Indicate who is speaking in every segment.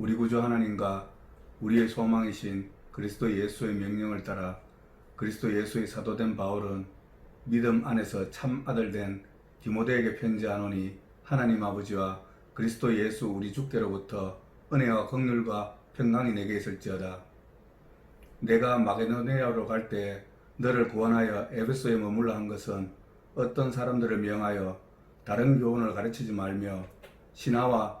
Speaker 1: 우리 구주 하나님과 우리의 소망이신 그리스도 예수의 명령을 따라 그리스도 예수의 사도된 바울은 믿음 안에서 참 아들된 디모데에게 편지하노니 하나님 아버지와 그리스도 예수 우리 주께로부터 은혜와 긍휼과 평강이 내게 있을지어다. 내가 마게도니아로 갈 때 너를 구원하여 에베소에 머물러 한 것은 어떤 사람들을 명하여 다른 교훈을 가르치지 말며 신하와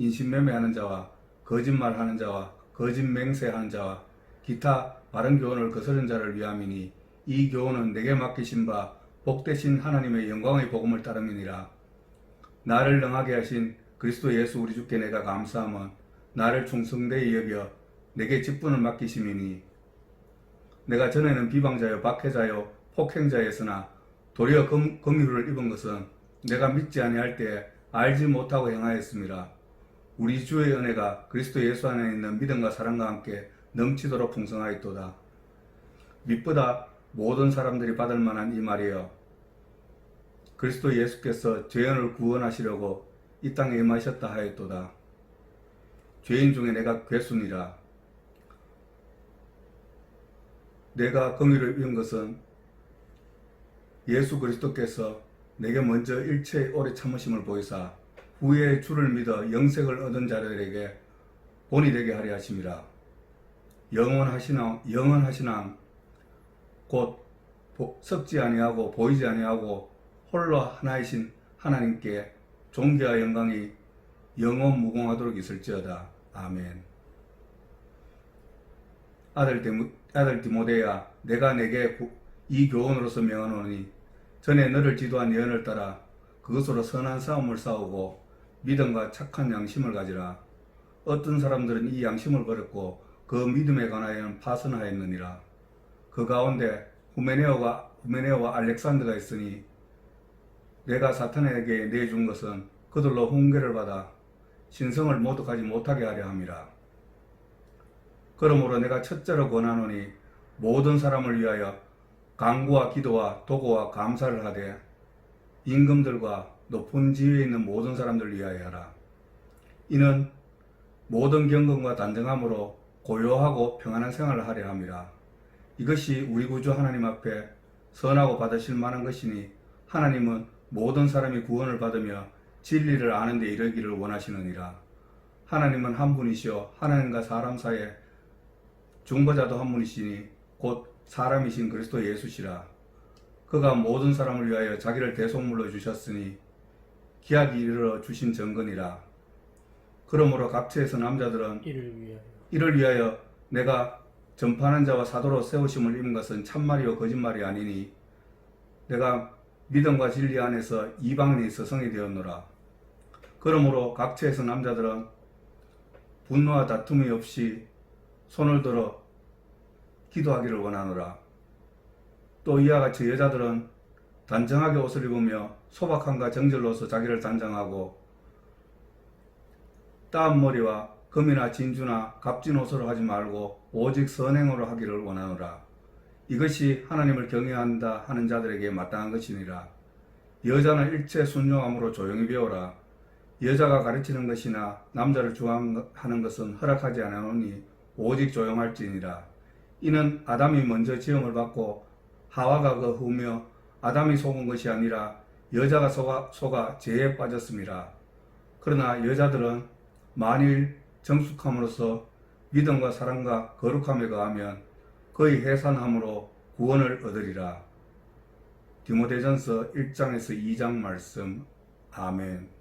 Speaker 1: 인신매매하는 자와 거짓말하는 자와 거짓 맹세하는 자와 기타 바른 교훈을 거스른 자를 위함이니 이 교훈은 내게 맡기신 바 복되신 하나님의 영광의 복음을 따름이니라 나를 능하게 하신 그리스도 예수 우리 주께 내가 감사함은 나를 충성되이 여겨 내게 직분을 맡기심이니 내가 전에는 비방자요 박해자요 폭행자였으나 도리어 금, 긍휼을 입은 것은 내가 믿지 아니할 때 알지 못하고 행하였습니다. 우리 주의 은혜가 그리스도 예수 안에 있는 믿음과 사랑과 함께 넘치도록 풍성하였도다. 믿보다 모든 사람들이 받을 만한 이 말이여. 그리스도 예수께서 죄인을 구원하시려고 이 땅에 임하셨다 하였도다. 죄인 중에 내가 괴순이라. 내가 긍휼을 입은 것은 예수 그리스도께서 내게 먼저 일체의 오래 참으심을 보이사 후에 주를 믿어 영생을 얻은 자들에게 본이 되게 하려 하심이라. 영원하시나 영원하시나 곧 보- 썩지 아니하고 보이지 아니하고 홀로 하나이신 하나님께 존귀와 영광이 영원 무궁하도록 있을지어다. 아멘. 아들 디모, 아들 디모데야, 내가 내게 구- 이 교훈으로서 명하노니 전에 너를 지도한 예언을 따라 그것으로 선한 싸움을 싸우고 믿음과 착한 양심을 가지라. 어떤 사람들은 이 양심을 버렸고 그 믿음에 관하여는 파선하였느니라. 그 가운데 후메네오가 후메네오와 알렉산드가 있으니 내가 사탄에게 내준 것은 그들로 훈계를 받아 신성을 모독하지 못하게 하려 함이라. 그러므로 내가 첫째로 권하노니 모든 사람을 위하여 강구와 기도와 도고와 감사를 하되 임금들과 높은 지위에 있는 모든 사람들을 위하여 하라. 이는 모든 경건과 단정함으로 고요하고 평안한 생활을 하려 함이라. 이것이 우리 구주 하나님 앞에 선하고 받으실 만한 것이니 하나님은 모든 사람이 구원을 받으며 진리를 아는 데 이르기를 원하시느니라. 하나님은 한 분이시요 하나님과 사람 사이에 중보자도 한 분이시니 곧 사람이신 그리스도 예수시라. 그가 모든 사람을 위하여 자기를 대속물로 주셨으니 기약이 이르러 주신 정건이라. 그러므로 각처에서 남자들은
Speaker 2: 이를 위하여
Speaker 1: 이를 위하여 내가 전파하는 자와 사도로 세우심을 입은 것은 참말이요 거짓말이 아니니 내가 믿음과 진리 안에서 이방인이 서성이 되었노라. 그러므로 각처에서 남자들은 분노와 다툼이 없이 손을 들어 기도하기를 원하노라. 또 이와 같이 여자들은 단정하게 옷을 입으며 소박함과 정절로서 자기를 단정하고 따은 머리와 금이나 진주나 값진 옷으로 하지 말고 오직 선행으로 하기를 원하노라. 이것이 하나님을 경외한다 하는 자들에게 마땅한 것이니라. 여자는 일체 순종함으로 조용히 배워라. 여자가 가르치는 것이나 남자를 주장하는 것은 허락하지 않으니 오직 조용할지니라. 이는 아담이 먼저 지음을 받고 하와가 그 후며 아담이 속은 것이 아니라 여자가 속아, 속아 죄에 빠졌습니다. 그러나 여자들은 만일 정숙함으로써 믿음과 사랑과 거룩함에 거하면 그의 해산함으로 구원을 얻으리라. 디모데전서 1장에서 2장 말씀. 아멘.